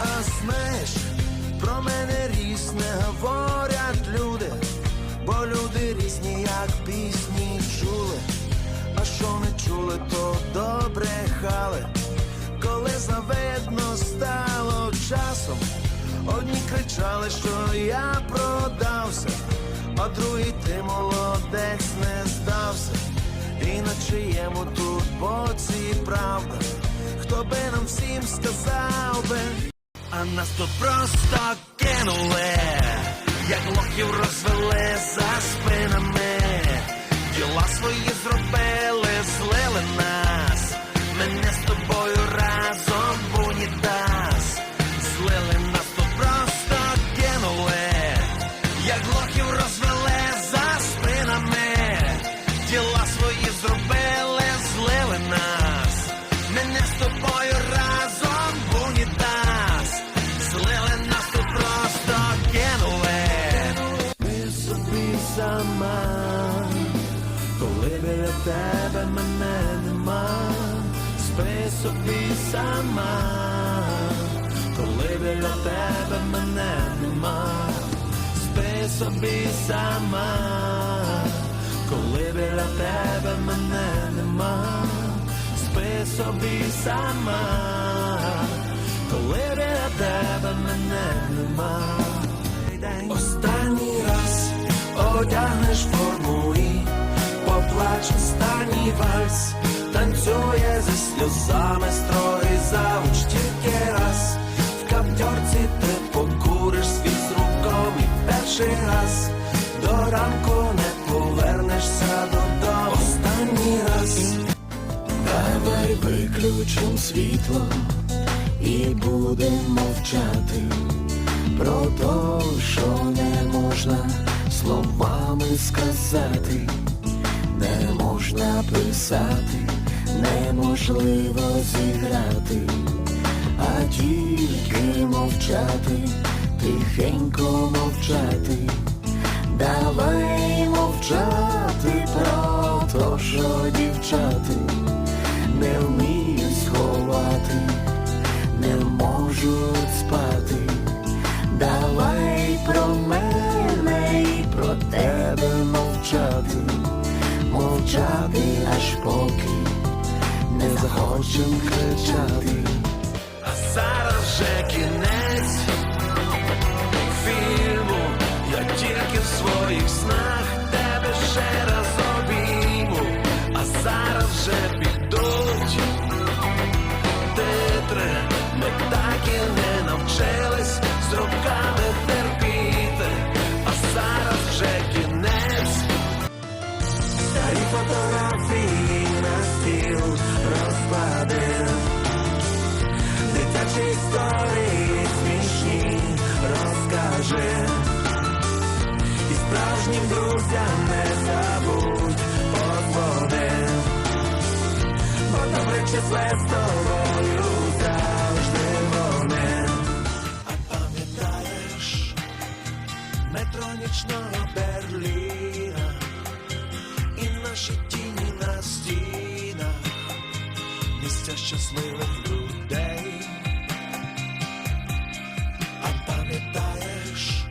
А знаєш, про мене різне говорять люди, бо люди різні, як пісні чули. А що не чули, то добре хали. Коли завидно стало часом, одні кричали, що я продався, а другі ти молодець не здався. І на чиєму тут боці правда, хто би нам всім сказав би, нас тут просто кинули, як лохів розвели за спинами, тебе мене нема, спи собі сама, коли біля тебе мене нема, спи собі сама, коли біля тебе мене нема, спи собі сама, коли біля тебе мене нема. Останній раз одягнеш поплач останній вальс, танцює зі сльозами строй завуч тільки раз. В каптьорці ти покуриш свій з руком і перший раз до ранку не повернешся додому. Останній раз. Давай виключим світло і будемо мовчати про то, що не можна словами сказати, не можна писати, неможливо зіграти, а тільки мовчати, тихенько мовчати. Давай мовчати про то, що дівчати не вміють сховати, не можуть мовчати аж поки не захочем кричати. А зараз вже кінець фільму, я тільки в своїх снах фотографії на стіл розклади, дитячі історії смішні розкажи. І справжнім друзям не забудь подводи. Бо добре числе з тобою завжди вони. А пам'ятаєш метро нічного Берліна щасливих людей. А пам'ятаєш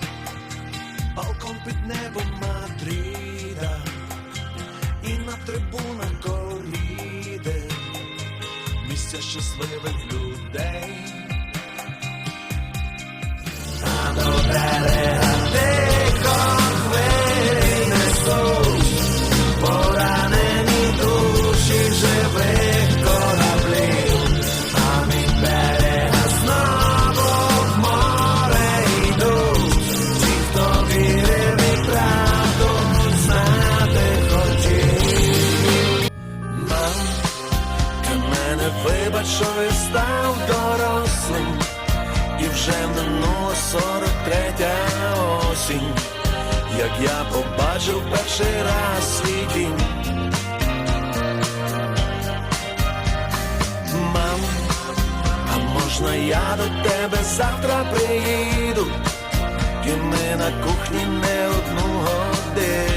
балкон під небом Мадрида і на трибунах коріди місця щасливих людей. А до берега осінь, як я побачив перший раз свій дім. Мам, а можна я до тебе завтра приїду? І ми на кухні не одну годину